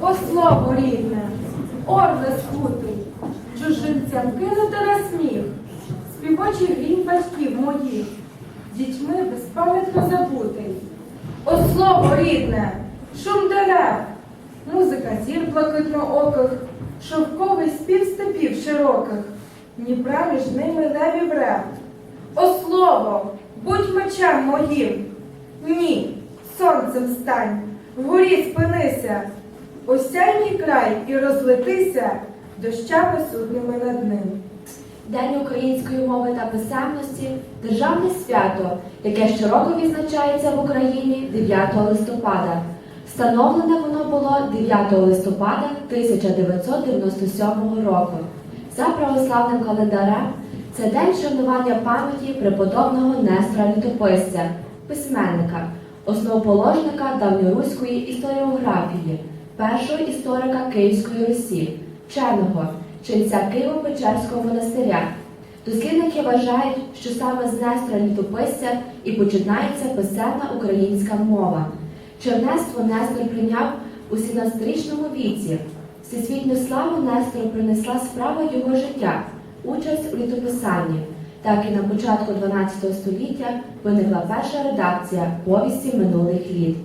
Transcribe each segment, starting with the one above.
о слово рідне, орле скутий, чужинцям кинути на сміх, співочий грім батьків моїх, дітьми безпам'ятно забутий. О слово рідне, шум дерев, музика зір блакитно-оких, шовковий спів степів широких, Дніпра між ними левів рев. О слово, будь мечем моїм. Ні, сонцем стань, вгорі спинися, осяй мій край і розлетися дощами судними над ним. День української мови та писемності державне свято, яке щороку відзначається в Україні 9 листопада. Встановлене воно було 9 листопада 1997 року. За православним календарем це день шанування пам'яті преподобного Нестора Літописця, письменника, основоположника давньоруської історіографії, першого історика Київської Русі, вченого, ченця Києво-Печерського монастиря. Дослідники вважають, що саме з Нестора Літописця і починається писемна українська мова. Чернецтво Нестор прийняв у 17-річному віці. Всесвітню славу Нестору принесла справа його життя, участь у літописанні. Так і на початку 12 століття виникла перша редакція повісті минулих літ.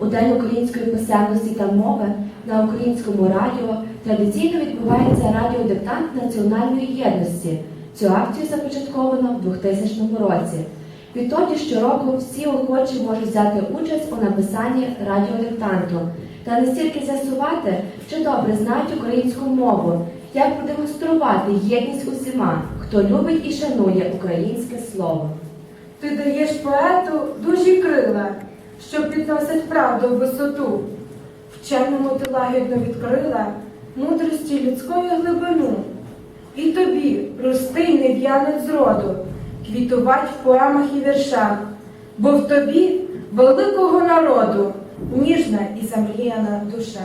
У День української писемності та мови на українському радіо традиційно відбувається радіодиктант національної єдності. Цю акцію започатковано в 2000 році. Відтоді щороку всі охочі можуть взяти участь у написанні радіодиктанту та не стільки з'ясувати, чи добре знають українську мову, як продемонструвати єдність усіма, хто любить і шанує українське слово. Ти даєш поету дужі крила, що підносять правду в висоту. Вченому ти лагідно відкрила мудрості людської глибину. І тобі рости нев'янець зроду, квітувать в поемах і віршах, бо в тобі великого народу ніжна і замріяна душа.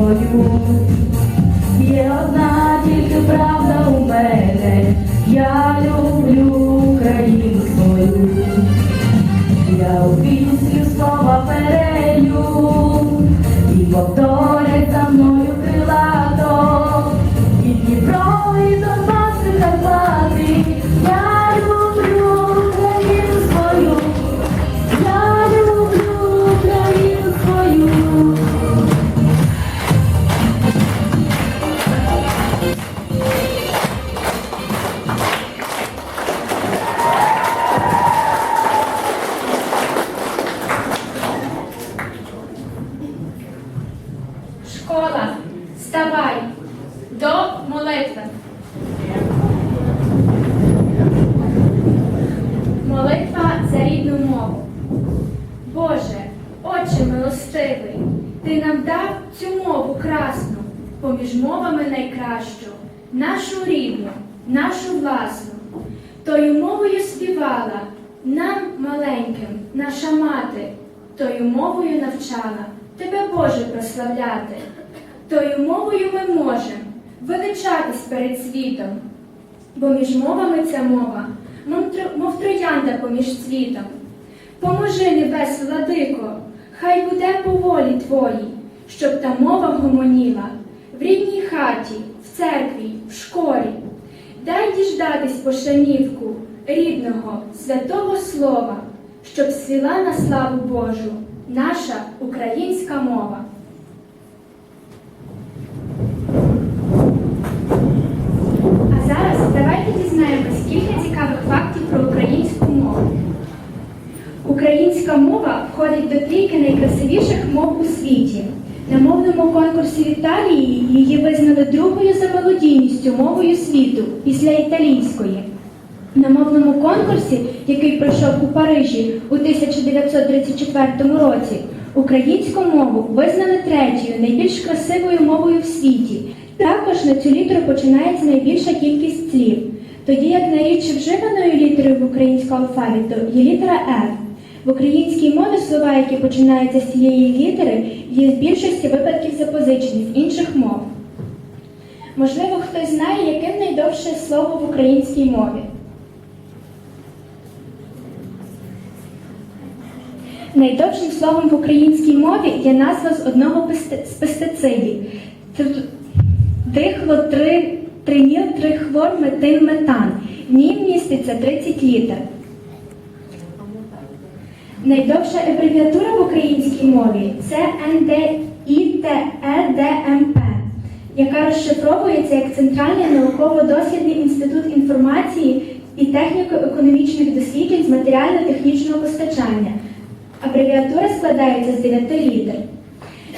Свою, є одна тільки правда у мене, я люблю Україну свою, я у пісню слова перелю, і повторять бо між мовами ця мова, мов троянда поміж цвітом. Поможи, небес, владико, хай буде по волі твоїй, щоб та мова гомоніла в рідній хаті, в церкві, в школі. Дай діждатись пошанівку рідного, святого слова, щоб свіла на славу Божу наша українська мова. А зараз давайте дізнаємось кілька цікавих фактів про українську мову. Українська мова входить до трійки найкрасивіших мов у світі. На мовному конкурсі в Італії її визнали другою за мелодійністю мовою світу після італійської. На мовному конкурсі, який пройшов у Парижі у 1934 році, українську мову визнали третьою найбільш красивою мовою в світі. Також на цю літеру починається найбільша кількість слів, тоді як найрідше вживаною літерою в українського алфавіту є літера F. В українській мові слова, які починаються з цієї літери, є в більшості випадків запозичені з інших мов. Можливо, хтось знає, яким найдовше слово в українській мові. Найдовшим словом в українській мові є назва з одного з пестицидів. Дихлотриніл трихвор метил метан. В міститься 30 літер. Найдовша абревіатура в українській мові це НДІТЕДМП, яка розшифровується як Центральний науково-дослідний інститут інформації і техніко-економічних досліджень з матеріально-технічного постачання. Абревіатура складається з 9 літер.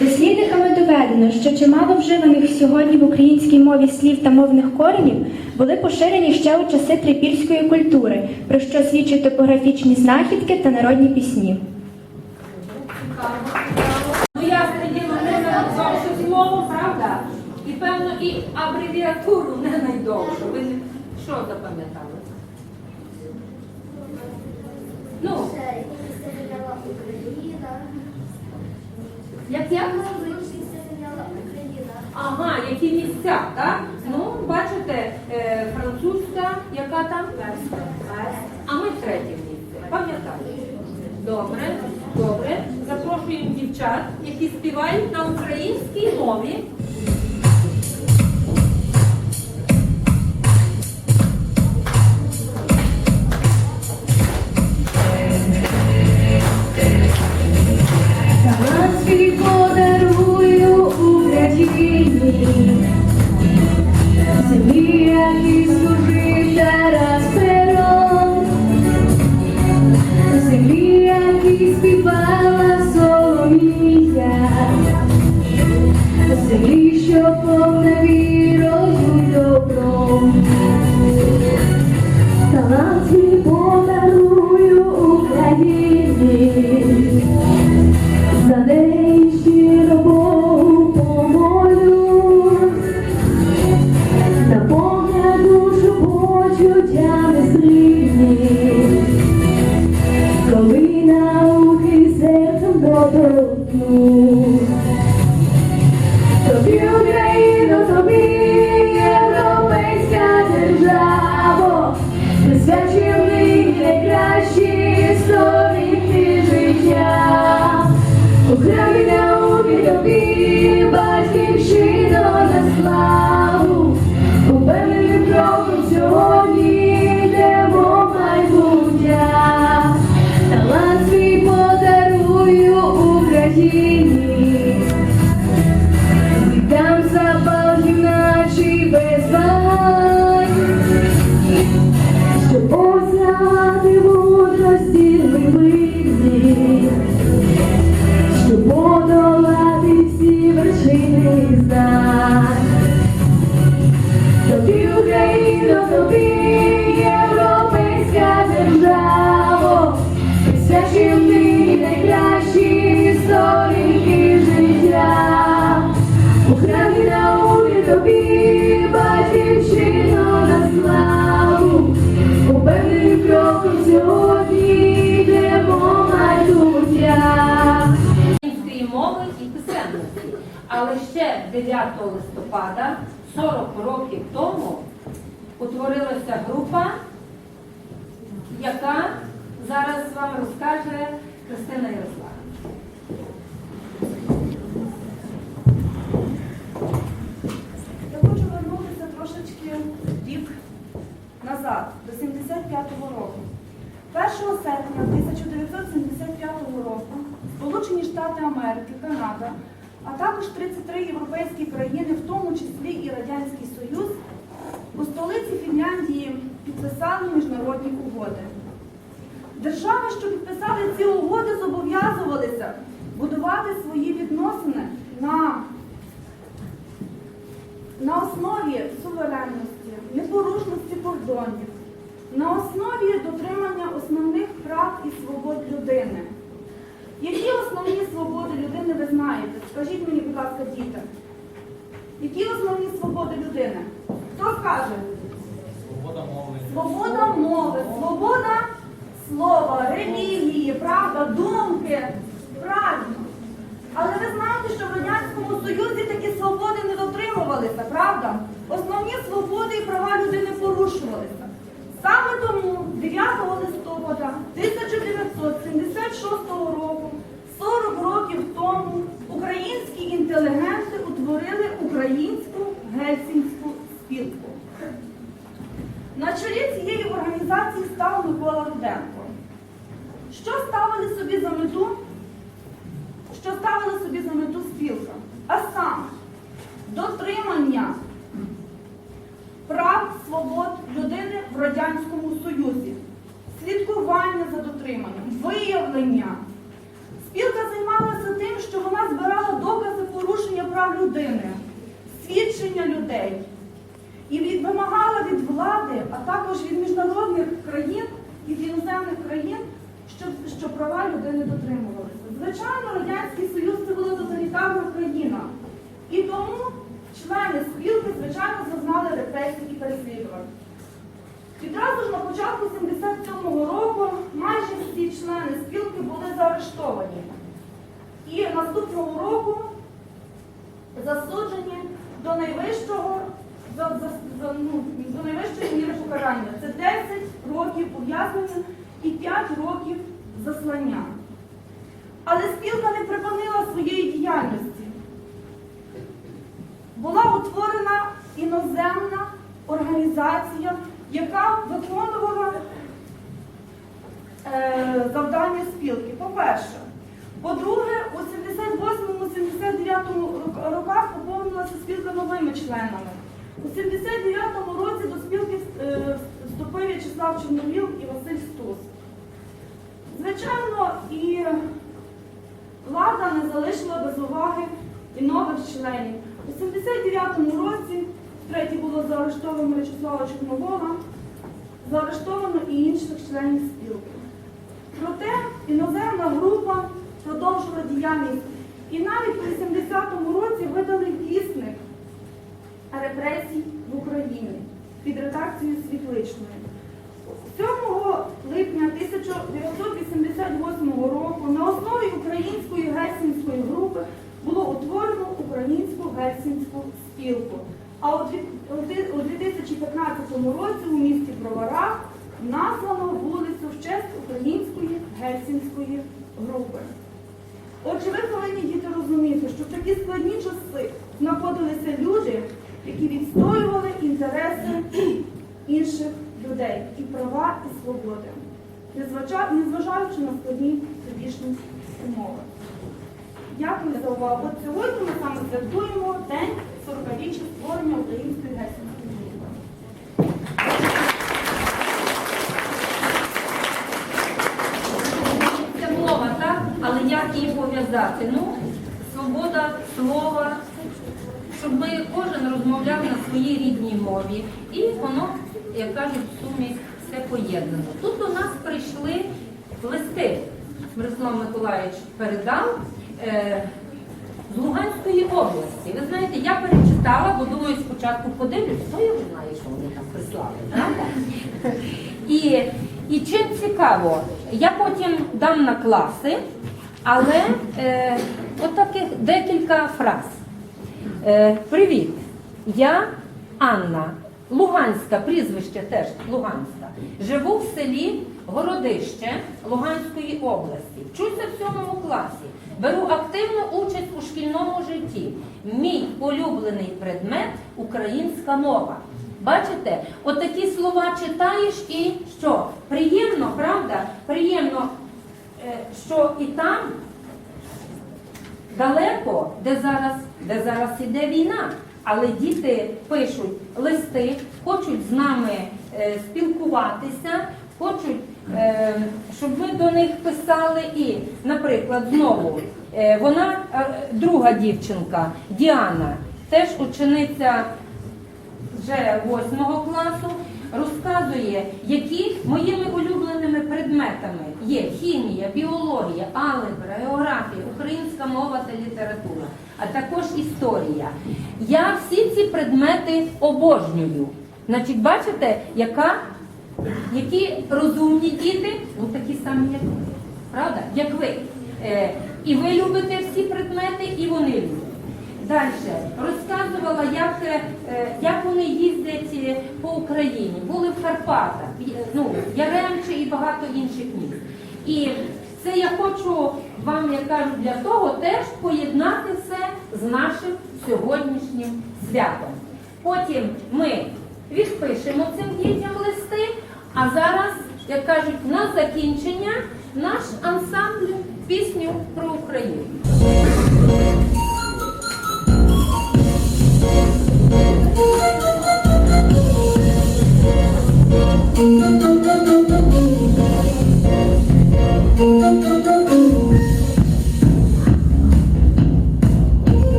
Дослідниками доведено, що чимало вживаних сьогодні в українській мові слів та мовних коренів були поширені ще у часи трипільської культури, про що свідчать топографічні знахідки та народні пісні. Ну ясне діло, не найдовше слово, правда? І певно і абревіатуру не найдовшу. Ви що запам'ятали? Ну, як я Україна. Ага, які місця, так? Ну, бачите, е, французька, яка там? А ми третє місце. Пам'ятаєте? Добре, добре. Запрошуємо дівчат, які співають на українській мові. Але 9 листопада, 40 років тому, утворилася група, яка зараз вам розкаже Христина Ярославівна. Я хочу вернутися трошечки рік назад, до 75-го року. 1 серпня 1975 року Сполучені Штати Америки, Канада, а також 33 європейські країни, в тому числі і Радянський Союз, у столиці Фінляндії підписали міжнародні угоди. Держави, що підписали ці угоди, зобов'язувалися будувати свої відносини на на основі суверенності, непорушності кордонів, на основі дотримання основних прав і свобод людини. Які основні свободи людини ви знаєте? Скажіть мені, будь ласка, діти. Які основні свободи людини? Хто скаже? Свобода мови. Свобода мови, свобода слова, релігії, правда, думки. Правильно. Але ви знаєте, що в Радянському Союзі такі свободи не дотримувалися, правда? Основні свободи і права людини порушувалися. Саме тому 9 листопада 1976 року, 40 років тому, українські інтелігенти утворили українську гельсінську спілку. На чолі цієї організації став Микола Руденко. Що ставили собі за мету? Що ставили собі за мету спілка? А саме дотримання прав свобод людини в Радянському Союзі, слідкування за дотриманням, виявлення. Спілка займалася тим, що вона збирала докази порушення прав людини, свідчення людей і від- вимагала від влади, а також від міжнародних країн і іноземних країн, щоб, щоб права людини дотримувалися. Звичайно, Радянський Союз це була тоталітарна країна. І тому члени спілки, звичайно, зазнали репресій і переслідувань. Відразу ж на початку 77-го року майже всі члени спілки були заарештовані. І наступного року засуджені до найвищого за, за, за, ну, до найвищої міри покарання. Це 10 років ув'язнення і 5 років заслання. Але спілка не припинила своєї діяльності. Була утворена іноземна організація, яка виконувала е, завдання спілки. По-перше, по-друге, у 78-79 роках поповнилася спілка новими членами. У 79-му році до спілки е, вступив В'ячеслав Чорновіл і Василь Стус. Звичайно, і влада не залишила без уваги і нових членів. У 79-му році втретє було заарештовано В'ячеслава Чорновола, заарештовано і інших членів спілки. Проте іноземна група продовжила діяльність і навіть у 80-му році видали вісник репресій в Україні під редакцією Світличної. 7 липня 1988 року на основі української гельсінської групи було утворено українську гельсінську спілку. А у дві- у дві- у 2015 році у місті Броварах названо вулицю в честь української гельсінської групи. Отже, ви повинні діти розуміти, що в такі складні часи знаходилися люди, які відстоювали інтереси інших людей і права, і свободи, незважаючи на складні тодішні умови. Дякую за увагу. От сьогодні ми саме святкуємо День 40-річчя створення української гельсінської групи. Це мова, так? Але як її пов'язати? Ну, свобода слова, щоб ми кожен розмовляв на своїй рідній мові. І воно, як кажуть, в сумі все поєднано. Тут до нас прийшли листи. Мирослав Миколаївич передав е, з Луганської області. Ви знаєте, я перечитала. бо думаю, спочатку подивлюсь, хто його знає, що вони там прислали, правда? І, і чим цікаво, я потім дам на класи, але е, отаких декілька фраз. Е, привіт, я Анна, Луганська, прізвище теж Луганська. Живу в селі Городище Луганської області. Вчуся в сьомому класі. Беру активну участь у шкільному житті. Мій улюблений предмет українська мова. Бачите, отакі слова читаєш і що? Приємно, правда? Приємно, е, що і там далеко, де зараз, де зараз іде війна. Але діти пишуть листи, хочуть з нами е, спілкуватися, хочуть, е, щоб ми до них писали. І, наприклад, знову е, вона друга дівчинка Діана, теж учениця вже восьмого класу, розказує, які моїми улюбленими предметами є хімія, біологія, алгебра, географія, українська мова та література, а також історія. Я всі ці предмети обожнюю. Значить, бачите, яка, які розумні діти, ну такі самі, як ви, правда? Як ви. Е, і ви любите всі предмети, і вони люблять. Далі розказувала, як, е, як вони їздять е, по Україні. Були в Карпатах, е, ну, Яремче і багато інших міст. І це я хочу вам, як кажуть, для того теж поєднати все з нашим сьогоднішнім святом. Потім ми відпишемо цим дітям листи, а зараз, як кажуть, на закінчення наш ансамбль пісню про Україну.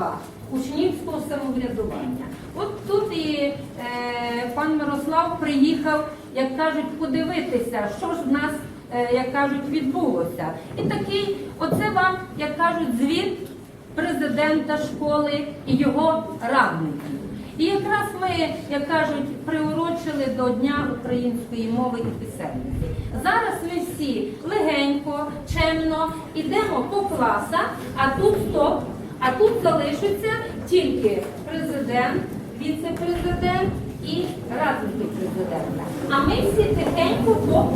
2 учнівського самоврядування. От тут і е, пан Мирослав приїхав, як кажуть, подивитися, що ж в нас, е, як кажуть, відбулося. І такий, оце вам, як кажуть, звіт президента школи і його радників. І якраз ми, як кажуть, приурочили до Дня української мови і писемності. Зараз ми всі легенько, чемно йдемо по класах, а тут стоп а тут залишиться тільки президент, віце-президент і радники президента. А ми всі тихенько по.